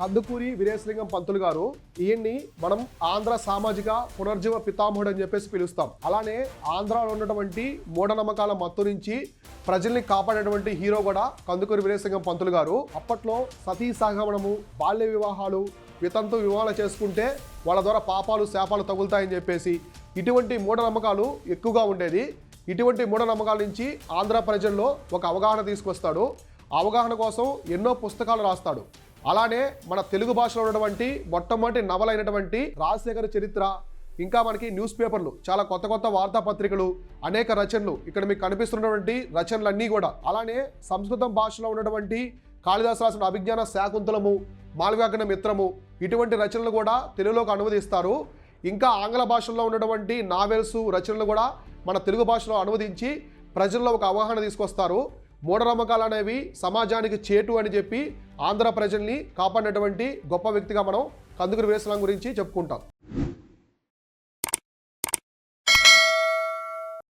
కందుకూరి వీరేశలింగం పంతులు గారు ఈయన్ని మనం ఆంధ్ర సామాజిక పునర్జీవ పితామహుడు అని చెప్పేసి పిలుస్తాం. అలానే ఆంధ్రాలో ఉన్నటువంటి మూఢనమ్మకాల మత్తు నుంచి ప్రజల్ని కాపాడేటువంటి హీరో కూడా కందుకూరి వీరేశలింగం పంతులు గారు. అప్పట్లో సతీ సహగమనము బాల్య వివాహాలు వితంతు వివాహాలు చేసుకుంటే వాళ్ళ ద్వారా పాపాలు శాపాలు తగులుతాయని చెప్పేసి ఇటువంటి మూఢనమ్మకాలు ఎక్కువగా ఉండేది. ఇటువంటి మూఢనమ్మకాల నుంచి ఆంధ్ర ప్రజల్లో ఒక అవగాహన తీసుకొస్తాడు. అవగాహన కోసం ఎన్నో పుస్తకాలు రాస్తాడు. అలానే మన తెలుగు భాషలో ఉన్నటువంటి మొట్టమొదటి నవలైనటువంటి రాజశేఖర చరిత్ర ఇంకా మనకి న్యూస్ పేపర్లు చాలా కొత్త కొత్త వార్తాపత్రికలు అనేక రచనలు ఇక్కడ మీకు కనిపిస్తున్నటువంటి రచనలన్నీ కూడా. అలానే సంస్కృతం భాషలో ఉన్నటువంటి కాళిదాసు రాసిన అభిజ్ఞాన శాకుంతలము మాలవ్యాకరణ మిత్రము ఇటువంటి రచనలు కూడా తెలుగులోకి అనువదిస్తారు. ఇంకా ఆంగ్ల భాషల్లో ఉన్నటువంటి నావెల్స్ రచనలు కూడా మన తెలుగు భాషలో అనువదించి ప్రజల్లో ఒక అవగాహన తీసుకొస్తారు. మూఢనమ్మకాలు అనేవి సమాజానికి చేటు అని చెప్పి ఆంధ్ర ప్రజల్ని కాపాడినటువంటి గొప్ప వ్యక్తిగా మనం కందుకూరి వీరేశలం గురించి చెప్పుకుంటాం.